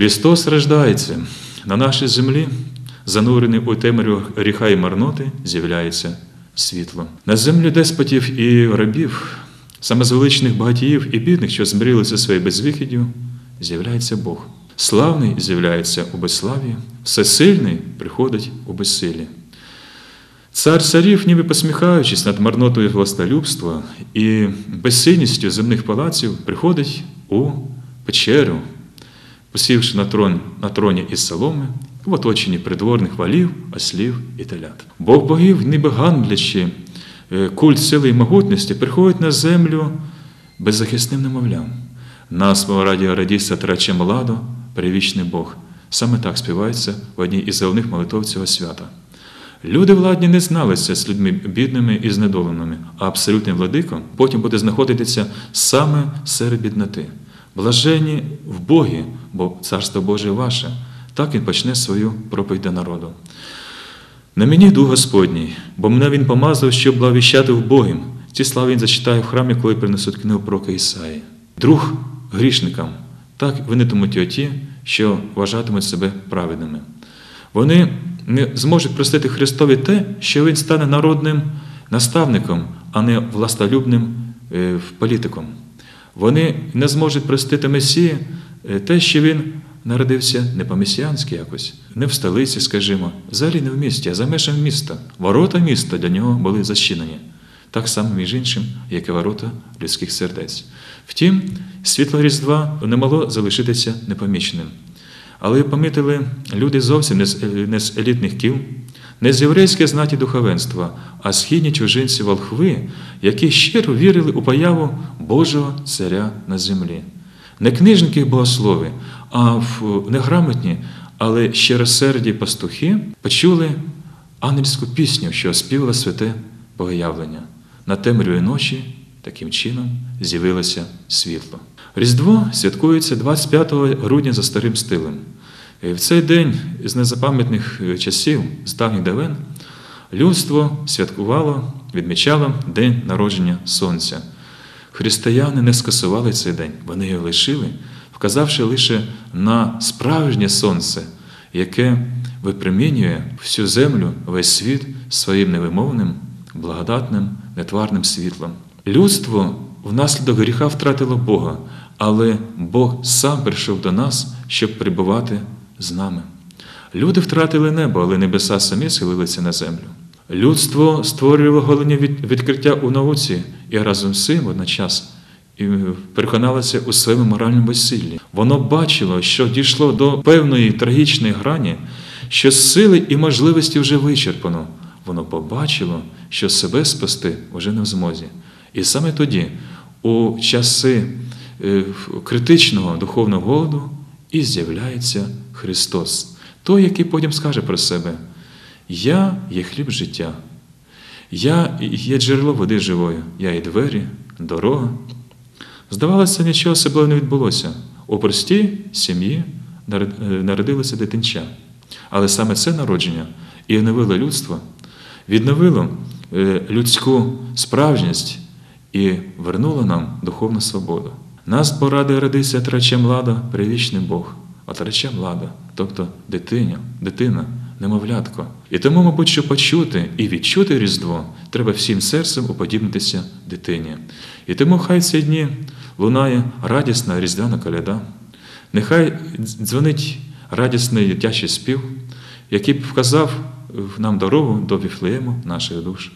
Христос рождається на нашій землі, занурений у темрю гріха і марноти, з'являється світло. На землі деспотів і рабів, самозвеличних багатіїв і бідних, що змирилися своєю безвихіддю, з'являється Бог. Славний з'являється у безславі, всесильний приходить у безсилі. Цар царів, ніби посміхаючись над марнотою властолюбства і безсильністю земних палаців, приходить у печеру, посівши на трон, на троні із соломи, в оточенні придворних валів, ослів і телят. Бог богів, ніби гандлячи, е, культ сили і могутності, приходить на землю беззахисним немовлям. Нас радіо радіса траче младо, перевічний Бог. Саме так співається в одній із головних молитов цього свята. Люди владні не зналися з людьми бідними і знедоленими, а абсолютним владиком потім буде знаходитися саме серед бідноти. Блажені в Богі, бо Царство Боже ваше. Так він почне свою проповідь до народу. На мені дух Господній, бо мене він помазав, щоб благовіщати в Богім. Ці слави він зачитає в храмі, коли принесуть книгу пророка Ісаї. Друг грішникам, так винитимуть його ті, що вважатимуть себе праведними. Вони не зможуть простити Христові те, що Він стане народним наставником, а не властолюбним е, політиком. Вони не зможуть простити Месії е, те, що Він народився не по-месіянськи якось, не в столиці, скажімо, взагалі не в місті, а за межами міста. Ворота міста для нього були защинені. Так само, між іншим, як і ворота людських сердець. Втім, світло Різдва не могло залишитися непоміченим. Але помітили люди зовсім не з елітних кіл, не з єврейське знаті духовенства, а східні чужинці волхви, які щиро вірили у появу Божого Царя на землі. Не книжники богослови, а неграмотні, але щиросерді пастухи почули ангельську пісню, що співала святе Богоявлення. На темряві ночі таким чином з'явилося світло. Різдво святкується 25 грудня за старим стилем. І в цей день з незапам'ятних часів, з давніх давен, людство святкувало, відмічало День народження Сонця. Християни не скасували цей день, вони його лишили, вказавши лише на справжнє сонце, яке випромінює всю землю, весь світ своїм невимовним, благодатним, нетварним світлом. Людство внаслідок гріха втратило Бога, але Бог сам прийшов до нас, щоб прибувати з нами. Люди втратили небо, але небеса самі схилилися на землю. Людство створювало головні відкриття у науці і разом з цим водночас переконалося у своєму моральному безсиллі. Воно бачило, що дійшло до певної трагічної грані, що сили і можливості вже вичерпано. Воно побачило, що себе спасти вже не в змозі. І саме тоді, у часи е, критичного духовного голоду, і з'являється Христос, той, який потім скаже про себе: Я є хліб життя, я є джерело води живої, я є двері, дорога. Здавалося, нічого особливого не відбулося. У простій сім'ї е, народилося дитинча. Але саме це народження і оновило людство, відновило е, людську справжність і вернуло нам духовну свободу. Нас поради родися траче млада, привічний Бог, а траче млада, тобто дитиня, дитина, немовлятко. І тому, мабуть, щоб почути і відчути Різдво, треба всім серцем уподібнитися дитині. І тому хай ці дні лунає радісна різдвяна коляда, нехай дзвонить радісний дитячий спів, який б вказав нам дорогу до Віфлеєму наших душ.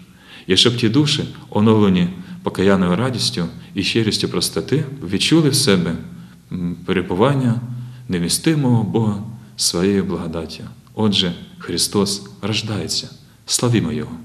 І щоб ті душі, оновлені покаяною радістю і щирістю простоти, відчули в себе перебування невістимого Бога своєю благодаттю. Отже, Христос рождається. Славімо Його!